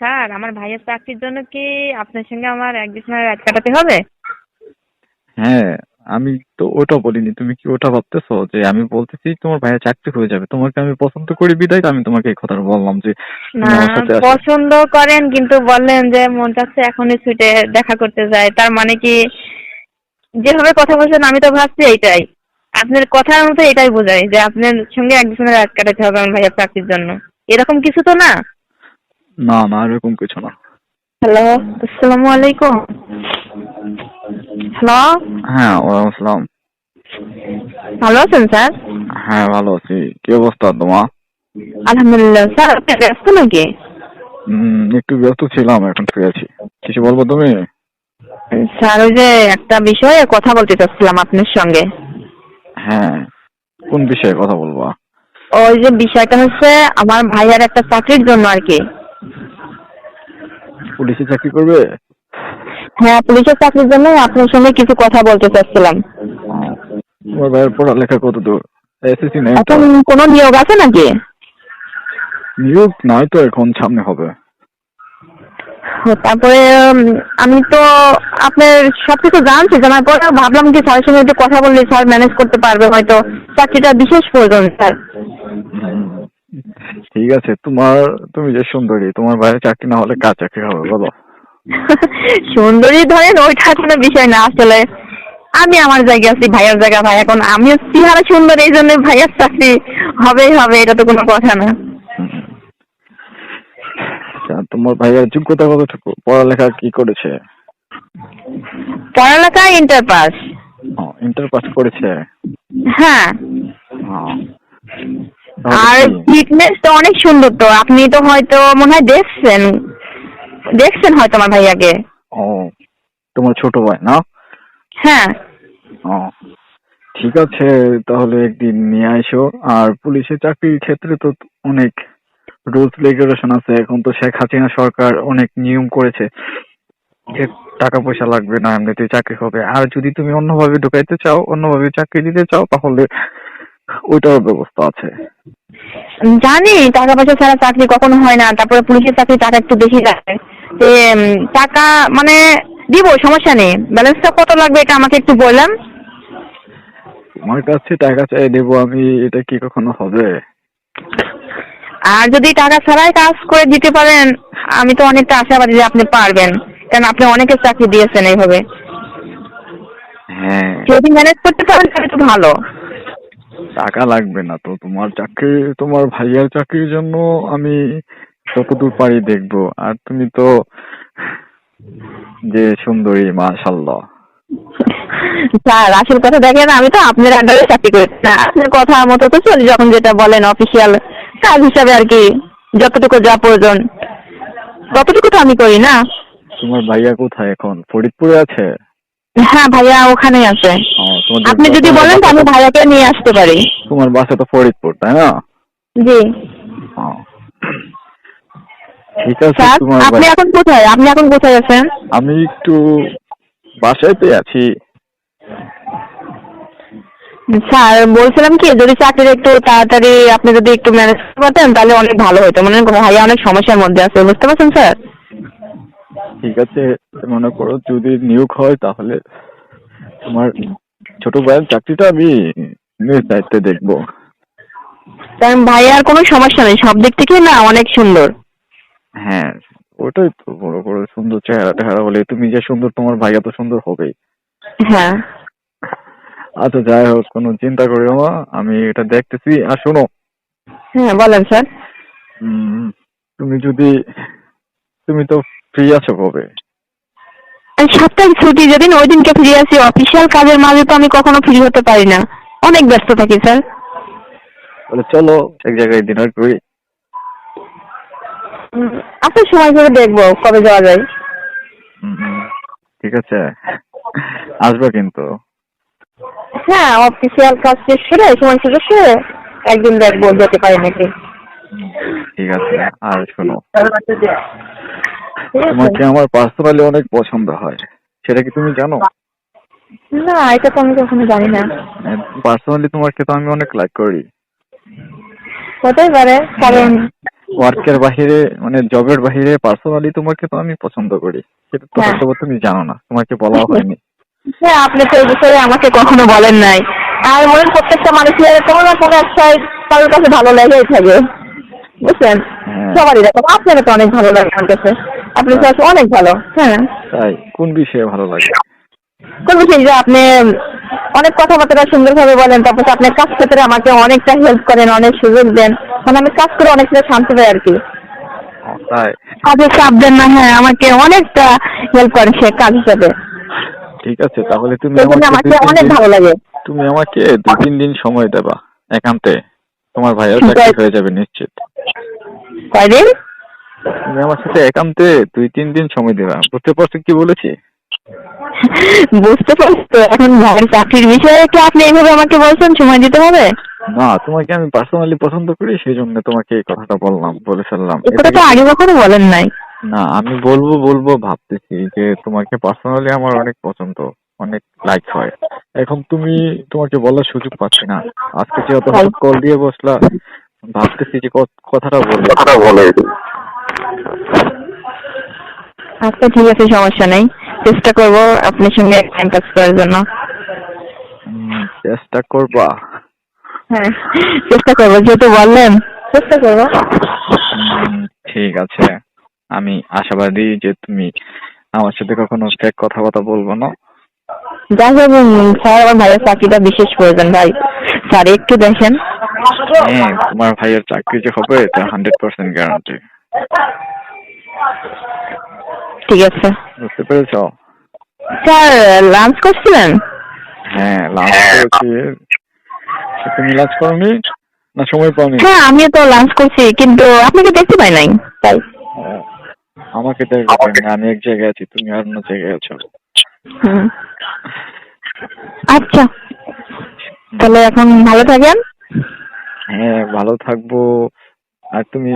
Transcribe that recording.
Sir আমার ভাইয়ের চাকরির জন্য কি আপনার সঙ্গে আমার এক বিছানায় রাত কাটাতে হবে? হ্যাঁ আমি তো ওটা বলিনি। তুমি কি ওটা ভাবতেছো যে আমি বলতেছি তোমার ভাইয়ের চাকরি হয়ে যাবে? তোমাকে আমি পছন্দ করি বিদায় আমি তোমাকে এই কথাটা বললাম যে না। পছন্দ করেন কিন্তু বললেন যে মন চাচ্ছে এখনই ছুটে দেখা করতে যায়। তার মানে কি যেভাবে কথা বলছেন আমি তো ভাবছি এইটাই। আপনার কথার মতো এটাই বোঝায় যে আপনার সঙ্গে এক বিছানায় রাত কাটাতে হবে আমার ভাইয়ের চাকরির জন্য। এরকম কিছু তো না? না না এরকম কিছু না। হ্যালো আসসালামু আলাইকুম। হ্যালো। হ্যাঁ ওয়ালাইকুম আসসালাম। ভালো আছেন স্যার? হ্যাঁ ভালো আছি। কি অবস্থা তোমার? আলহামদুলিল্লাহ স্যার আপনি ব্যস্ত নাকি? একটু ব্যস্ত ছিলাম এখন ফ্রি আছি। কিছু বলব তুমি? স্যার ওই যে একটা বিষয়ে কথা বলতে চাচ্ছিলাম আপনার সঙ্গে। হ্যাঁ কোন বিষয়ে কথা বলব? ওই যে বিষয়টা হচ্ছে আমার ভাইয়ার একটা চাকরির জন্য আর কি। পুলিশে চাকরি করবে? হ্যাঁ পুলিশের চাকরির জন্য আপনার সঙ্গে কিছু কথা বলতে চাচ্ছিলাম। ও, তোমার ভাইয়ের পড়ালেখা কত দূর এসএসসি নেই এখন কোনো নিয়োগ আছে নাকি? নিয়োগ নয় তো এখন সামনে হবে। তারপরে আমি তো আপনার সবকিছু জানছি জানার পরে ভাবলাম যে স্যারের সঙ্গে একটু কথা বললে স্যার ম্যানেজ করতে পারবে হয়তো চাকরিটা বিশেষ প্রয়োজন স্যার। ঠিক আছে তোমার তুমি যে সুন্দরী তোমার ভাইয়ের চাকরি না হলে কার চাকরি হবে বলো? সুন্দরী ধরেন ওইটা কোনো বিষয় না আসলে আমি আমার জায়গায় আছি ভাইয়ার জায়গা ভাই এখন আমি চেহারা সুন্দর এই জন্য ভাইয়ার চাকরি হবেই হবে এটা তো কোনো কথা না। আচ্ছা, তোমার ভাইয়ের যোগ্যতা কতটুকু? পড়ালেখা কি করেছে? পড়ালেখা ইন্টার পাস ইন্টার পাস করেছে? হ্যাঁ। ও, আর ফিটনেস তো অনেক সুন্দর তো। আপনি তো হয়তো মনে হয় দেখছেন। দেখছেন হয়তো আমার ভাইয়াকে। ও তোমার ছোট ভাই না? হ্যাঁ। ও ঠিক আছে তাহলে একদিন নিয়ে আইসো আর পুলিশের চাকরির ক্ষেত্রে তো অনেক রুলস রেগুলেশন আছে। এখন তো শেখ হাসিনা সরকার অনেক নিয়ম করেছে যে টাকা পয়সা লাগবে না এমনিতে চাকরি হবে। আর যদি তুমি অন্যভাবে ঢুকাইতে চাও অন্যভাবে চাকরি দিতে চাও তাহলে ওইটার ব্যবস্থা আছে। জানি টাকা পয়সা ছাড়া চাকরি কখনো হয় না। তারপরে পুলিশের চাকরি টাকা একটু বেশি লাগে। যে টাকা মানে দিব সমস্যা নেই। ব্যালেন্সটা কত লাগবে এটা আমাকে একটু বললাম। তোমার কাছে টাকা চাই দেবো আমি এটা কি কখনো হবে? আর যদি টাকা ছাড়াই কাজ করে দিতে পারেন আমি তো অনেকটা আশাবাদী যে আপনি পারবেন। কারণ আপনি অনেকের চাকরি দিয়েছেন এইভাবে। হ্যাঁ। যদি ম্যানেজ করতে পারেন তাহলে তো ভালো। টাকা লাগবে না তো। তোমার চাকরি তোমার ভাইয়ার চাকরির জন্য আমি যতদূর পারি দেখব। আর তুমি তো যে সুন্দরী মাশাল্লাহ স্যার আসল কথা দেখেন আমি তো আপনার আন্ডারে চাকরি করি। না আপনার কথা মতো তো চলি যখন যেটা বলেন অফিসিয়াল কাজ হিসাবে আর কি যতটুকু যা প্রয়োজন। ততটুকু তো আমি করি না? তোমার ভাইয়া কোথায় এখন? ফরিদপুরে আছে? হ্যাঁ ভাইয়া ওখানেই আছে। আপনি যদি বলেন তো আমি ভাইয়াকে নিয়ে আসতে পারি। তোমার বাসা তো ফরিদপুর তাই না? জি। ঠিক আছে আপনি এখন কোথায়? আপনি এখন কোথায় আছেন? আমি একটু বাসাইতে আছি। স্যার বলছিলাম কি যদি চাকরির একটু তাড়াতাড়ি আপনি যদি একটু ম্যানেজ করতে পারতেন তাহলে অনেক ভালো হতো। মনে ভাইয়া অনেক সমস্যার মধ্যে আছে বুঝতে পারছেন স্যার? ঠিক আছে মনে করো যদি নিয়োগ হয় তাহলে তোমার ছোট ভাইয়ের চাকরিটা আমি নিজ দায়িত্বে দেখব। কারণ আর কোনো সমস্যা নেই সব দিক থেকে না অনেক সুন্দর। হ্যাঁ ওটাই তো বড় বড় সুন্দর চেহারা টেহারা বলে তুমি যে সুন্দর তোমার ভাইয়া তো সুন্দর হবেই। হ্যাঁ। আচ্ছা যাই হোক কোনো চিন্তা করিও না আমি এটা দেখতেছি। আর শোনো। হ্যাঁ বলেন স্যার। তুমি যদি তুমি তো ফ্রি আছো কবে? সাপ্তাহিক ছুটি যেদিন ওই দিনকে ফ্রি আছি অফিসিয়াল কাজের মাঝে তো আমি কখনো ফ্রি হতে পারি না। অনেক ব্যস্ত থাকি স্যার। তাহলে চলো এক জায়গায় ডিনার করি। আপনার সময় করে দেখব কবে যাওয়া যায়। ঠিক আছে। আসবা কিন্তু। হ্যাঁ অফিসিয়াল কাজ শেষ করে সময় সুযোগ করে একদিন দেখব যেতে পারি নাকি। ঠিক আছে আর শোনো? তোমাকে আমার পার্সোনালি অনেক পছন্দ হয়। সেটা কি তুমি জানো? না এটা তো আমি কখনো জানি না। পার্সোনালি তোমাকে তো আমি অনেক লাইক করি। হতেই পারে কারণ ওয়ার্কের বাহিরে মানে জবের বাহিরে পার্সোনালি তোমাকে তো আমি পছন্দ করি। সেটা তো হ্যাঁ। হয়তো তুমি জানো না তোমাকে বলা হয়নি। হ্যাঁ আপনি তো এই বিষয়ে আমাকে কখনো বলেন নাই। আর মনের প্রত্যেকটা মানুষের কোনো না কোনো এক কারোর কাছে ভালো লেগেই থাকে। বুঝছেন? হ্যাঁ। সবারই দেখো আপনারও তো অনেক ভালো লাগে আমার কাছে। আপনি তো অনেক ভালো। হ্যাঁ। তাই কোন বিষয়ে ভালো লাগে? কোন বিষয়? যে আপনি অনেক কথাবার্তা সুন্দরভাবে বলেন তারপর আপনার কাজ ক্ষেত্রে আমাকে অনেকটা হেল্প করেন অনেক সুযোগ দেন। মানে আমি কাজ করে অনেকটা শান্ত পাই আর কি। তাই। কাজে চাপ দেন না হ্যাঁ আমাকে অনেকটা হেল্প করেন সে কাজ হিসাবে। ঠিক আছে তাহলে তুমি আমাকে অনেক ভালো লাগে। তুমি আমাকে দুই তিন দিন সময় দেবা একান্তে। তোমার ভাইয়ের চাকরি হয়ে যাবে নিশ্চিত। কয়দিন? তুমি আমার সাথে একান্তে দুই তিন দিন সময় দেবা। বুঝতে পারছ কি বলেছি? বুঝতে পারছি। তো এখন ভাইয়ের চাকরির বিষয়ে কি আপনি এইভাবে আমাকে বলছেন সময় দিতে হবে? না তোমাকে আমি পার্সোনালি পছন্দ করি সেই জন্য তোমাকে এই কথাটা বললাম বলে ফেললাম। এ কথা তো আগে কখনো বলেন নাই। না আমি বলব বলব ভাবতেছি যে তোমাকে পার্সোনালি আমার অনেক পছন্দ অনেক লাইক হয়। এখন তুমি তোমাকে বলার সুযোগ পাচ্ছি না। আজকে যেহেতু। কল দিয়ে বসলা ভাবতেছি যে ক- কথাটা বলে। আচ্ছা ঠিক আছে সমস্যা নেই। চেষ্টা করব আপনার সঙ্গে টাইম পাস করার জন্য। চেষ্টা করবা। হ্যাঁ চেষ্টা করব যেহেতু বললেন চেষ্টা করব। ঠিক আছে। আমি আশাবাদী যে তুমি আমার সাথে কখনো ফেক কথাবার্তা বলব না। যাই হোক স্যার আমার ভাইয়ের চাকরিটা বিশেষ প্রয়োজন ভাই। স্যার একটু দেখেন। হ্যাঁ তোমার ভাইয়ের চাকরি যে হবে এটা হান্ড্রেড পার্সেন্ট গ্যারান্টি ঠিক আছে। বুঝতে পেরেছ? স্যার লাঞ্চ করছিলেন? হ্যাঁ লাঞ্চ করেছি। তুমি লাঞ্চ করনি না সময় পাওনি? হ্যাঁ আমিও তো লাঞ্চ করছি কিন্তু আপনাকে দেখতে পাই নাই তাই। হ্যাঁ, আমাকে দেখবে না, আমি এক জায়গায় আছি তুমি আর অন্য জায়গায় আছো। আচ্ছা তাহলে এখন ভালো থাকেন। হ্যাঁ ভালো থাকব। আর তুমি?